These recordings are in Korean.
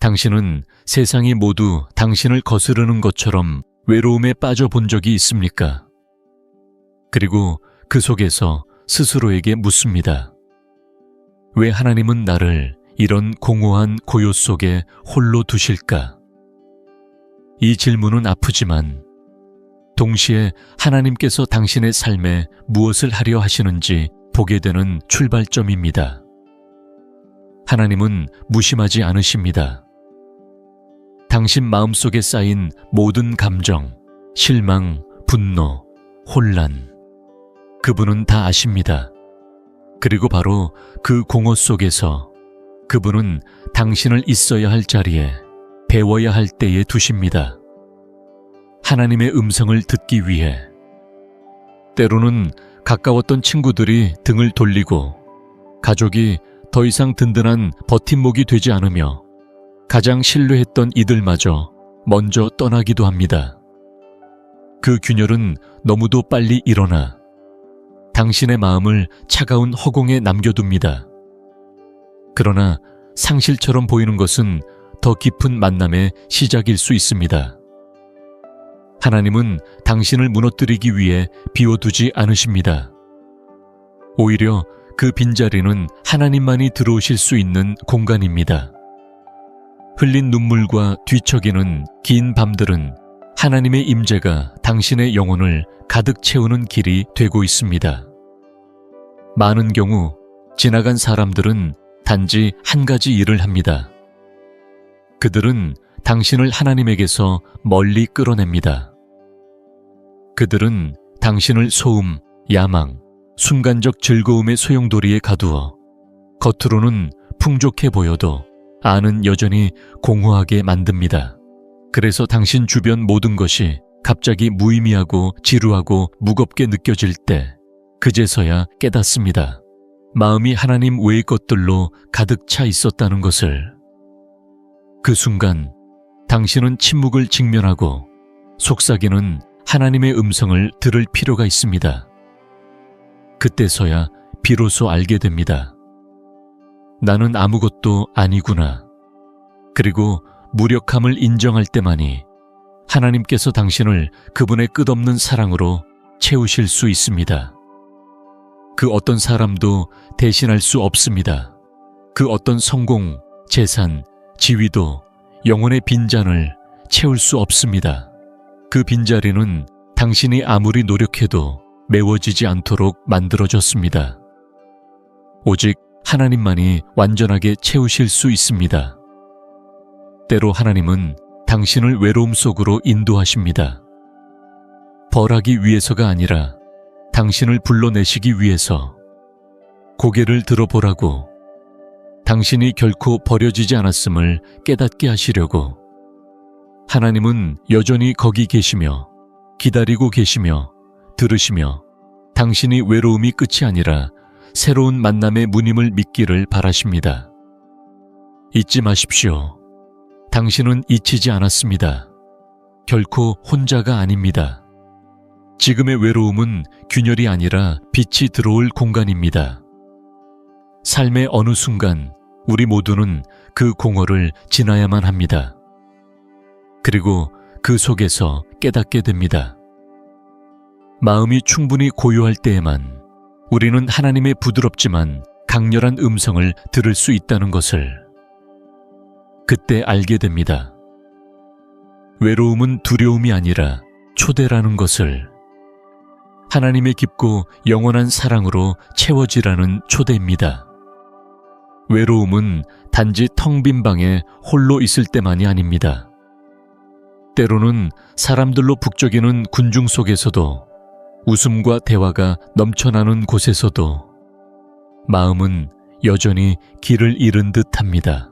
당신은 세상이 모두 당신을 거스르는 것처럼 외로움에 빠져본 적이 있습니까? 그리고 그 속에서 스스로에게 묻습니다. 왜 하나님은 나를 이런 공허한 고요 속에 홀로 두실까? 이 질문은 아프지만 동시에 하나님께서 당신의 삶에 무엇을 하려 하시는지 보게 되는 출발점입니다. 하나님은 무심하지 않으십니다. 당신 마음속에 쌓인 모든 감정, 실망, 분노, 혼란, 그분은 다 아십니다. 그리고 바로 그 공허 속에서 그분은 당신을 있어야 할 자리에 배워야 할 때에 두십니다. 하나님의 음성을 듣기 위해 때로는 가까웠던 친구들이 등을 돌리고 가족이 더 이상 든든한 버팀목이 되지 않으며 가장 신뢰했던 이들마저 먼저 떠나기도 합니다. 그 균열은 너무도 빨리 일어나 당신의 마음을 차가운 허공에 남겨둡니다. 그러나 상실처럼 보이는 것은 더 깊은 만남의 시작일 수 있습니다. 하나님은 당신을 무너뜨리기 위해 비워두지 않으십니다. 오히려 그 빈자리는 하나님만이 들어오실 수 있는 공간입니다. 흘린 눈물과 뒤척이는 긴 밤들은 하나님의 임재가 당신의 영혼을 가득 채우는 길이 되고 있습니다. 많은 경우 지나간 사람들은 단지 한 가지 일을 합니다. 그들은 당신을 하나님에게서 멀리 끌어냅니다. 그들은 당신을 소음, 야망, 순간적 즐거움의 소용돌이에 가두어 겉으로는 풍족해 보여도 안은 여전히 공허하게 만듭니다. 그래서 당신 주변 모든 것이 갑자기 무의미하고 지루하고 무겁게 느껴질 때 그제서야 깨닫습니다. 마음이 하나님 외의 것들로 가득 차 있었다는 것을. 그 순간 당신은 침묵을 직면하고 속삭이는 하나님의 음성을 들을 필요가 있습니다. 그때서야 비로소 알게 됩니다. 나는 아무것도 아니구나. 그리고 무력함을 인정할 때만이 하나님께서 당신을 그분의 끝없는 사랑으로 채우실 수 있습니다. 그 어떤 사람도 대신할 수 없습니다. 그 어떤 성공, 재산, 지위도 영혼의 빈잔을 채울 수 없습니다. 그 빈자리는 당신이 아무리 노력해도 메워지지 않도록 만들어졌습니다. 오직 하나님만이 완전하게 채우실 수 있습니다. 때로 하나님은 당신을 외로움 속으로 인도하십니다. 벌하기 위해서가 아니라 당신을 불러내시기 위해서 고개를 들어보라고 당신이 결코 버려지지 않았음을 깨닫게 하시려고 하나님은 여전히 거기 계시며 기다리고 계시며 들으시며 당신이 외로움이 끝이 아니라 새로운 만남의 무님을 믿기를 바라십니다. 잊지 마십시오. 당신은 잊히지 않았습니다. 결코 혼자가 아닙니다. 지금의 외로움은 균열이 아니라 빛이 들어올 공간입니다. 삶의 어느 순간 우리 모두는 그 공허를 지나야만 합니다. 그리고 그 속에서 깨닫게 됩니다. 마음이 충분히 고요할 때에만 우리는 하나님의 부드럽지만 강렬한 음성을 들을 수 있다는 것을 그때 알게 됩니다. 외로움은 두려움이 아니라 초대라는 것을 하나님의 깊고 영원한 사랑으로 채워지라는 초대입니다. 외로움은 단지 텅 빈 방에 홀로 있을 때만이 아닙니다. 때로는 사람들로 북적이는 군중 속에서도 웃음과 대화가 넘쳐나는 곳에서도 마음은 여전히 길을 잃은 듯 합니다.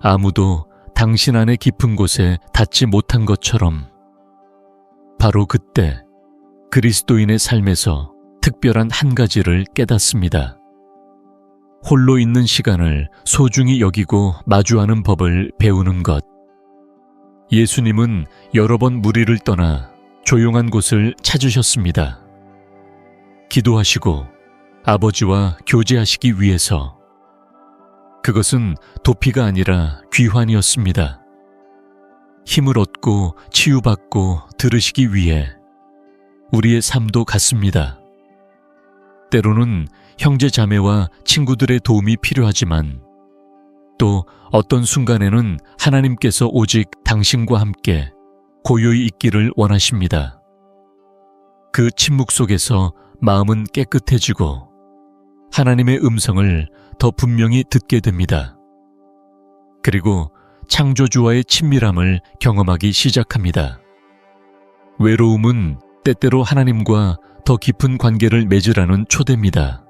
아무도 당신 안의 깊은 곳에 닿지 못한 것처럼 바로 그때 그리스도인의 삶에서 특별한 한 가지를 깨닫습니다. 홀로 있는 시간을 소중히 여기고 마주하는 법을 배우는 것. 예수님은 여러 번 무리를 떠나 조용한 곳을 찾으셨습니다. 기도하시고 아버지와 교제하시기 위해서 그것은 도피가 아니라 귀환이었습니다. 힘을 얻고 치유받고 들으시기 위해 우리의 삶도 같습니다. 때로는 형제 자매와 친구들의 도움이 필요하지만 또 어떤 순간에는 하나님께서 오직 당신과 함께 고요히 있기를 원하십니다. 그 침묵 속에서 마음은 깨끗해지고 하나님의 음성을 더 분명히 듣게 됩니다. 그리고 창조주와의 친밀함을 경험하기 시작합니다. 외로움은 때때로 하나님과 더 깊은 관계를 맺으라는 초대입니다.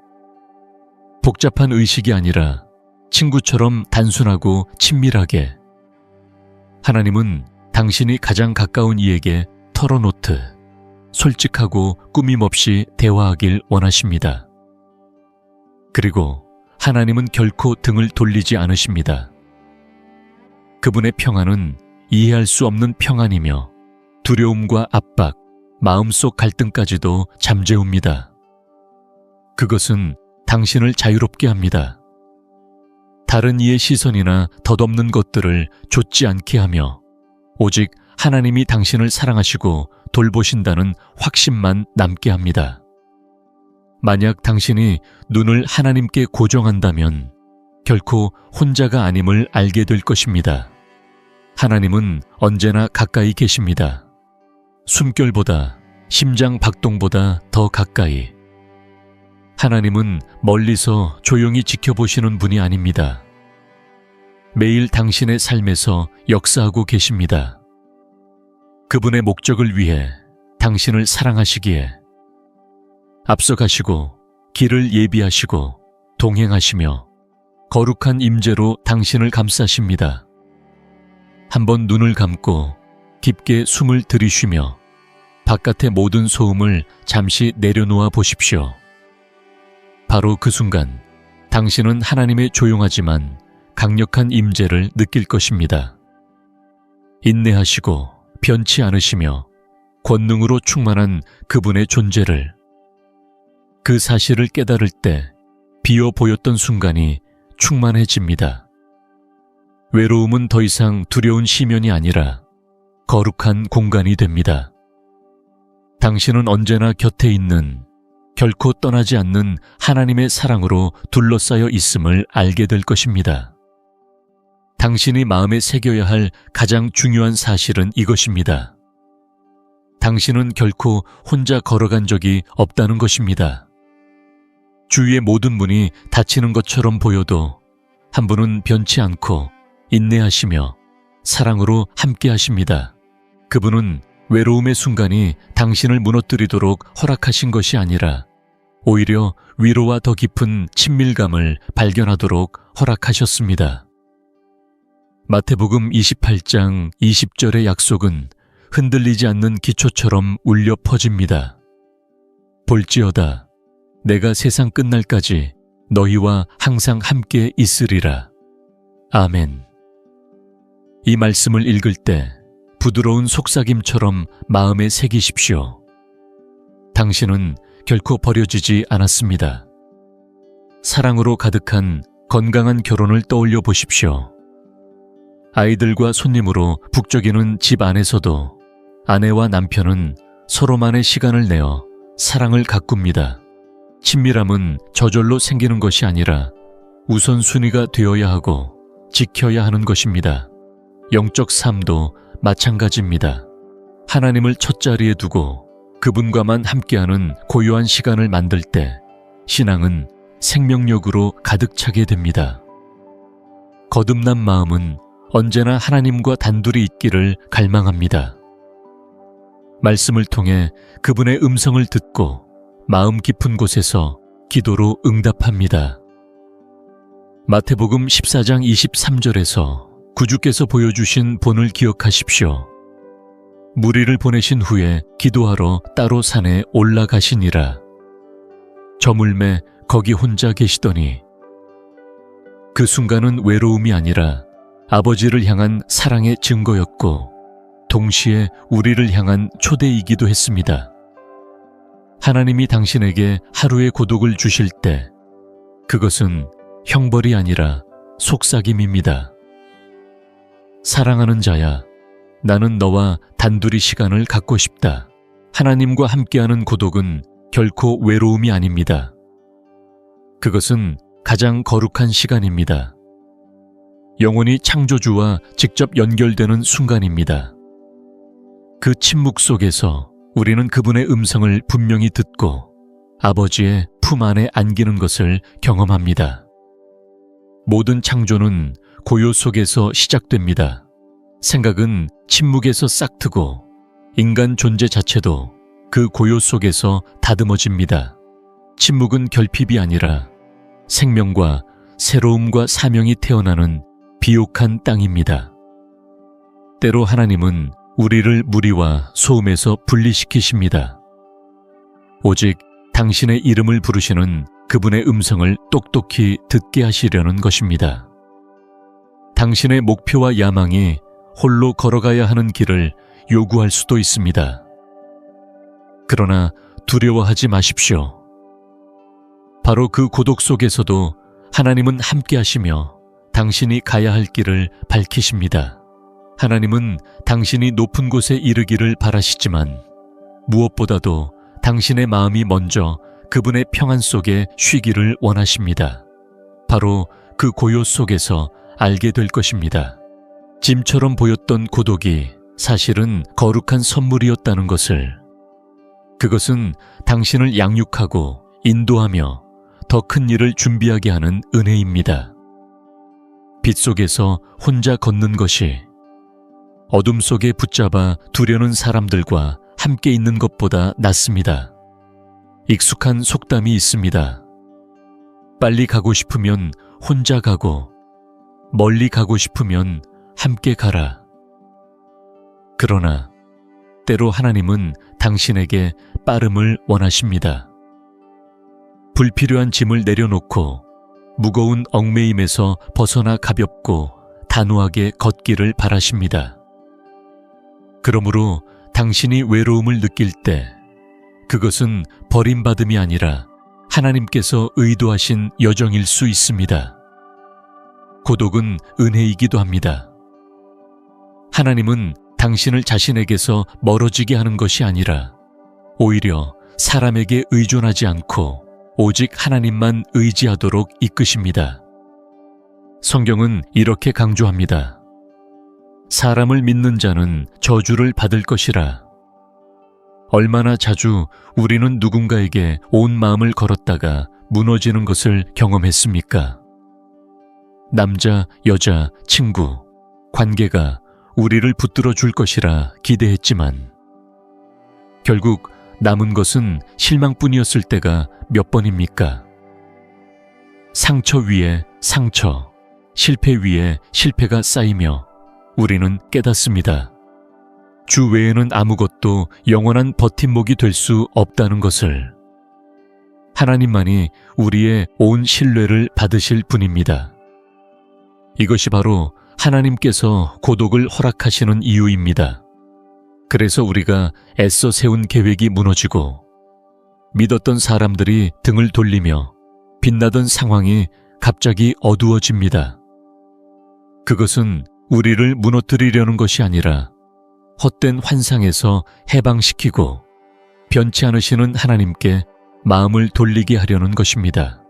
복잡한 의식이 아니라 친구처럼 단순하고 친밀하게 하나님은 당신이 가장 가까운 이에게 털어놓듯 솔직하고 꾸밈없이 대화하길 원하십니다. 그리고 하나님은 결코 등을 돌리지 않으십니다. 그분의 평안은 이해할 수 없는 평안이며 두려움과 압박, 마음속 갈등까지도 잠재웁니다. 그것은 당신을 자유롭게 합니다. 다른 이의 시선이나 덧없는 것들을 좇지 않게 하며 오직 하나님이 당신을 사랑하시고 돌보신다는 확신만 남게 합니다. 만약 당신이 눈을 하나님께 고정한다면 결코 혼자가 아님을 알게 될 것입니다. 하나님은 언제나 가까이 계십니다. 숨결보다 심장 박동보다 더 가까이. 하나님은 멀리서 조용히 지켜보시는 분이 아닙니다. 매일 당신의 삶에서 역사하고 계십니다. 그분의 목적을 위해 당신을 사랑하시기에 앞서가시고 길을 예비하시고 동행하시며 거룩한 임재로 당신을 감싸십니다. 한번 눈을 감고 깊게 숨을 들이쉬며 바깥의 모든 소음을 잠시 내려놓아 보십시오. 바로 그 순간 당신은 하나님의 조용하지만 강력한 임재를 느낄 것입니다. 인내하시고 변치 않으시며 권능으로 충만한 그분의 존재를 그 사실을 깨달을 때 비어 보였던 순간이 충만해집니다. 외로움은 더 이상 두려운 시면이 아니라 거룩한 공간이 됩니다. 당신은 언제나 곁에 있는 결코 떠나지 않는 하나님의 사랑으로 둘러싸여 있음을 알게 될 것입니다. 당신이 마음에 새겨야 할 가장 중요한 사실은 이것입니다. 당신은 결코 혼자 걸어간 적이 없다는 것입니다. 주위의 모든 문이 닫히는 것처럼 보여도 한 분은 변치 않고 인내하시며 사랑으로 함께 하십니다. 그분은 외로움의 순간이 당신을 무너뜨리도록 허락하신 것이 아니라 오히려 위로와 더 깊은 친밀감을 발견하도록 허락하셨습니다. 마태복음 28장 20절의 약속은 흔들리지 않는 기초처럼 울려 퍼집니다. 볼지어다 내가 세상 끝날까지 너희와 항상 함께 있으리라. 아멘. 이 말씀을 읽을 때 부드러운 속삭임처럼 마음에 새기십시오. 당신은 결코 버려지지 않았습니다. 사랑으로 가득한 건강한 결혼을 떠올려 보십시오. 아이들과 손님으로 북적이는 집 안에서도 아내와 남편은 서로만의 시간을 내어 사랑을 가꿉니다. 친밀함은 저절로 생기는 것이 아니라 우선순위가 되어야 하고 지켜야 하는 것입니다. 영적 삶도 마찬가지입니다. 하나님을 첫 자리에 두고 그분과만 함께하는 고요한 시간을 만들 때 신앙은 생명력으로 가득 차게 됩니다. 거듭난 마음은 언제나 하나님과 단둘이 있기를 갈망합니다. 말씀을 통해 그분의 음성을 듣고 마음 깊은 곳에서 기도로 응답합니다. 마태복음 14장 23절에서 구주께서 보여주신 본을 기억하십시오. 무리를 보내신 후에 기도하러 따로 산에 올라가시니라. 저물매 거기 혼자 계시더니 그 순간은 외로움이 아니라 아버지를 향한 사랑의 증거였고 동시에 우리를 향한 초대이기도 했습니다. 하나님이 당신에게 하루의 고독을 주실 때 그것은 형벌이 아니라 속삭임입니다. 사랑하는 자야, 나는 너와 단둘이 시간을 갖고 싶다. 하나님과 함께하는 고독은 결코 외로움이 아닙니다. 그것은 가장 거룩한 시간입니다. 영혼이 창조주와 직접 연결되는 순간입니다. 그 침묵 속에서 우리는 그분의 음성을 분명히 듣고 아버지의 품 안에 안기는 것을 경험합니다. 모든 창조는 고요 속에서 시작됩니다. 생각은 침묵에서 싹트고 인간 존재 자체도 그 고요 속에서 다듬어집니다. 침묵은 결핍이 아니라 생명과 새로움과 사명이 태어나는 비옥한 땅입니다. 때로 하나님은 우리를 무리와 소음에서 분리시키십니다. 오직 당신의 이름을 부르시는 그분의 음성을 똑똑히 듣게 하시려는 것입니다. 당신의 목표와 야망이 홀로 걸어가야 하는 길을 요구할 수도 있습니다. 그러나 두려워하지 마십시오. 바로 그 고독 속에서도 하나님은 함께 하시며 당신이 가야 할 길을 밝히십니다. 하나님은 당신이 높은 곳에 이르기를 바라시지만 무엇보다도 당신의 마음이 먼저 그분의 평안 속에 쉬기를 원하십니다. 바로 그 고요 속에서 알게 될 것입니다. 짐처럼 보였던 고독이 사실은 거룩한 선물이었다는 것을 그것은 당신을 양육하고 인도하며 더 큰 일을 준비하게 하는 은혜입니다. 빛 속에서 혼자 걷는 것이 어둠 속에 붙잡아 두려는 사람들과 함께 있는 것보다 낫습니다. 익숙한 속담이 있습니다. 빨리 가고 싶으면 혼자 가고 멀리 가고 싶으면 함께 가라. 그러나 때로 하나님은 당신에게 빠름을 원하십니다. 불필요한 짐을 내려놓고 무거운 얽매임에서 벗어나 가볍고 단호하게 걷기를 바라십니다. 그러므로 당신이 외로움을 느낄 때 그것은 버림받음이 아니라 하나님께서 의도하신 여정일 수 있습니다. 고독은 은혜이기도 합니다. 하나님은 당신을 자신에게서 멀어지게 하는 것이 아니라 오히려 사람에게 의존하지 않고 오직 하나님만 의지하도록 이끄십니다. 성경은 이렇게 강조합니다. 사람을 믿는 자는 저주를 받을 것이라. 얼마나 자주 우리는 누군가에게 온 마음을 걸었다가 무너지는 것을 경험했습니까? 남자, 여자, 친구, 관계가 우리를 붙들어 줄 것이라 기대했지만 결국 남은 것은 실망뿐이었을 때가 몇 번입니까? 상처 위에 상처, 실패 위에 실패가 쌓이며 우리는 깨닫습니다. 주 외에는 아무것도 영원한 버팀목이 될 수 없다는 것을 하나님만이 우리의 온 신뢰를 받으실 분입니다. 이것이 바로 하나님께서 고독을 허락하시는 이유입니다. 그래서 우리가 애써 세운 계획이 무너지고 믿었던 사람들이 등을 돌리며 빛나던 상황이 갑자기 어두워집니다. 그것은 우리를 무너뜨리려는 것이 아니라 헛된 환상에서 해방시키고 변치 않으시는 하나님께 마음을 돌리게 하려는 것입니다.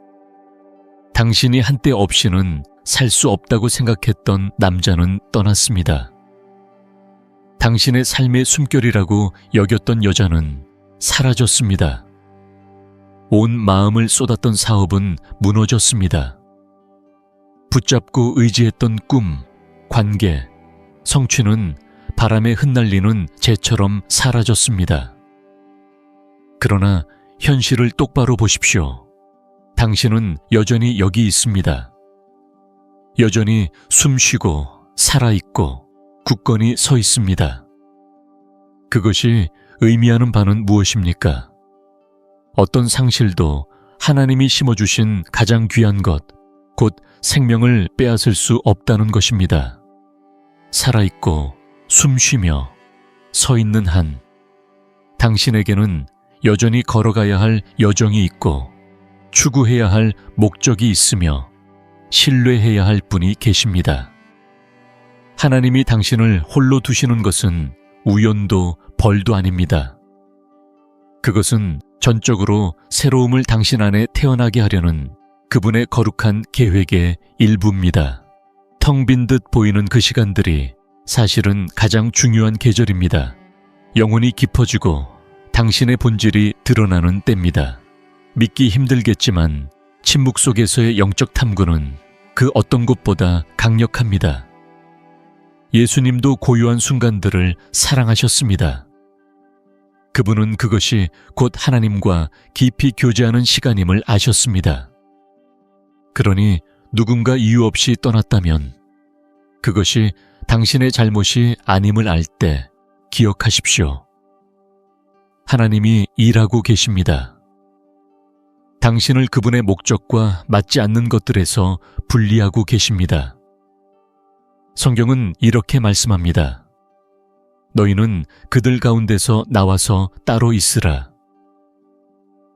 당신이 한때 없이는 살 수 없다고 생각했던 남자는 떠났습니다. 당신의 삶의 숨결이라고 여겼던 여자는 사라졌습니다. 온 마음을 쏟았던 사업은 무너졌습니다. 붙잡고 의지했던 꿈, 관계, 성취는 바람에 흩날리는 재처럼 사라졌습니다. 그러나 현실을 똑바로 보십시오. 당신은 여전히 여기 있습니다. 여전히 숨 쉬고 살아있고 굳건히 서 있습니다. 그것이 의미하는 바는 무엇입니까? 어떤 상실도 하나님이 심어주신 가장 귀한 것, 곧 생명을 빼앗을 수 없다는 것입니다. 살아있고 숨 쉬며 서 있는 한 당신에게는 여전히 걸어가야 할 여정이 있고 추구해야 할 목적이 있으며 신뢰해야 할 분이 계십니다. 하나님이 당신을 홀로 두시는 것은 우연도 벌도 아닙니다. 그것은 전적으로 새로움을 당신 안에 태어나게 하려는 그분의 거룩한 계획의 일부입니다. 텅 빈 듯 보이는 그 시간들이 사실은 가장 중요한 계절입니다. 영혼이 깊어지고 당신의 본질이 드러나는 때입니다. 믿기 힘들겠지만 침묵 속에서의 영적 탐구는 그 어떤 것보다 강력합니다. 예수님도 고요한 순간들을 사랑하셨습니다. 그분은 그것이 곧 하나님과 깊이 교제하는 시간임을 아셨습니다. 그러니 누군가 이유 없이 떠났다면 그것이 당신의 잘못이 아님을 알 때 기억하십시오. 하나님이 일하고 계십니다. 당신을 그분의 목적과 맞지 않는 것들에서 분리하고 계십니다. 성경은 이렇게 말씀합니다. 너희는 그들 가운데서 나와서 따로 있으라.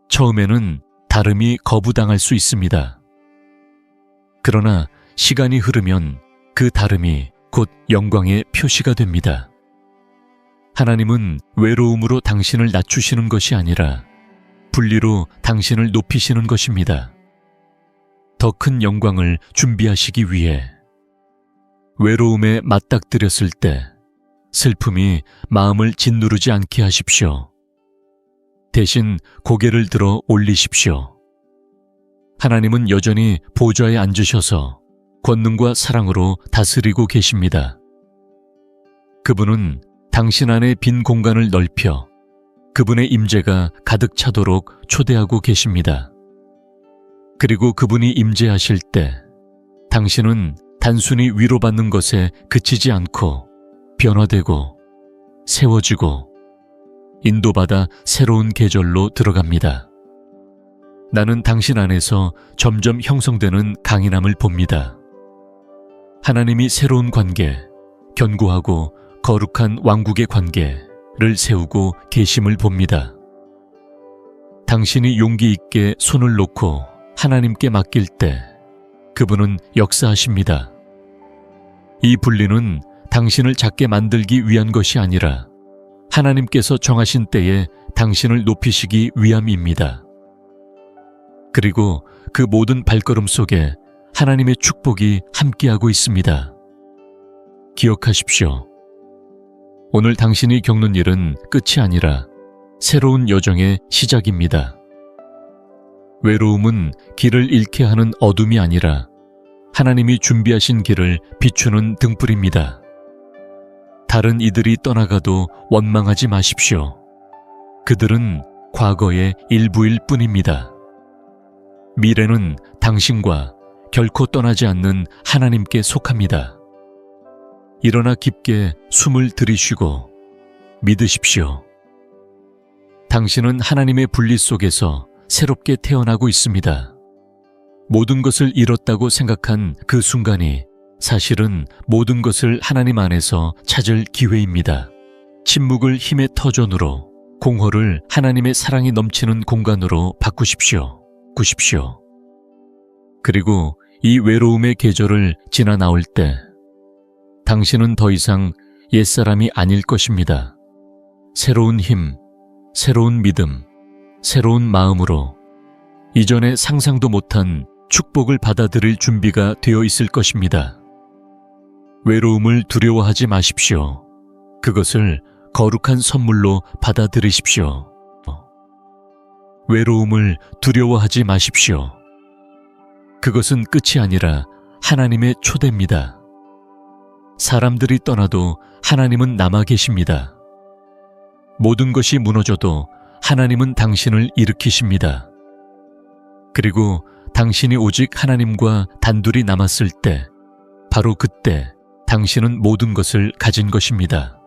처음에는 다름이 거부당할 수 있습니다. 그러나 시간이 흐르면 그 다름이 곧 영광의 표시가 됩니다. 하나님은 외로움으로 당신을 낮추시는 것이 아니라 분리로 당신을 높이시는 것입니다. 더 큰 영광을 준비하시기 위해 외로움에 맞닥뜨렸을 때 슬픔이 마음을 짓누르지 않게 하십시오. 대신 고개를 들어 올리십시오. 하나님은 여전히 보좌에 앉으셔서 권능과 사랑으로 다스리고 계십니다. 그분은 당신 안에 빈 공간을 넓혀 그분의 임재가 가득 차도록 초대하고 계십니다. 그리고 그분이 임재하실 때 당신은 단순히 위로받는 것에 그치지 않고 변화되고 세워지고 인도받아 새로운 계절로 들어갑니다. 나는 당신 안에서 점점 형성되는 강인함을 봅니다. 하나님이 새로운 관계, 견고하고 거룩한 왕국의 관계를 세우고 계심을 봅니다. 당신이 용기 있게 손을 놓고 하나님께 맡길 때 그분은 역사하십니다. 이 분리는 당신을 작게 만들기 위한 것이 아니라 하나님께서 정하신 때에 당신을 높이시기 위함입니다. 그리고 그 모든 발걸음 속에 하나님의 축복이 함께하고 있습니다. 기억하십시오. 오늘 당신이 겪는 일은 끝이 아니라 새로운 여정의 시작입니다. 외로움은 길을 잃게 하는 어둠이 아니라 하나님이 준비하신 길을 비추는 등불입니다. 다른 이들이 떠나가도 원망하지 마십시오. 그들은 과거의 일부일 뿐입니다. 미래는 당신과 결코 떠나지 않는 하나님께 속합니다. 일어나 깊게 숨을 들이쉬고 믿으십시오. 당신은 하나님의 분리 속에서 새롭게 태어나고 있습니다. 모든 것을 잃었다고 생각한 그 순간이 사실은 모든 것을 하나님 안에서 찾을 기회입니다. 침묵을 힘의 터전으로, 공허를 하나님의 사랑이 넘치는 공간으로 바꾸십시오. 바꾸십시오. 그리고 이 외로움의 계절을 지나 나올 때 당신은 더 이상 옛사람이 아닐 것입니다. 새로운 힘, 새로운 믿음, 새로운 마음으로 이전에 상상도 못한 축복을 받아들일 준비가 되어 있을 것입니다. 외로움을 두려워하지 마십시오. 그것을 거룩한 선물로 받아들이십시오. 외로움을 두려워하지 마십시오. 그것은 끝이 아니라 하나님의 초대입니다. 사람들이 떠나도 하나님은 남아 계십니다. 모든 것이 무너져도 하나님은 당신을 일으키십니다. 그리고 당신이 오직 하나님과 단둘이 남았을 때, 바로 그때 당신은 모든 것을 가진 것입니다.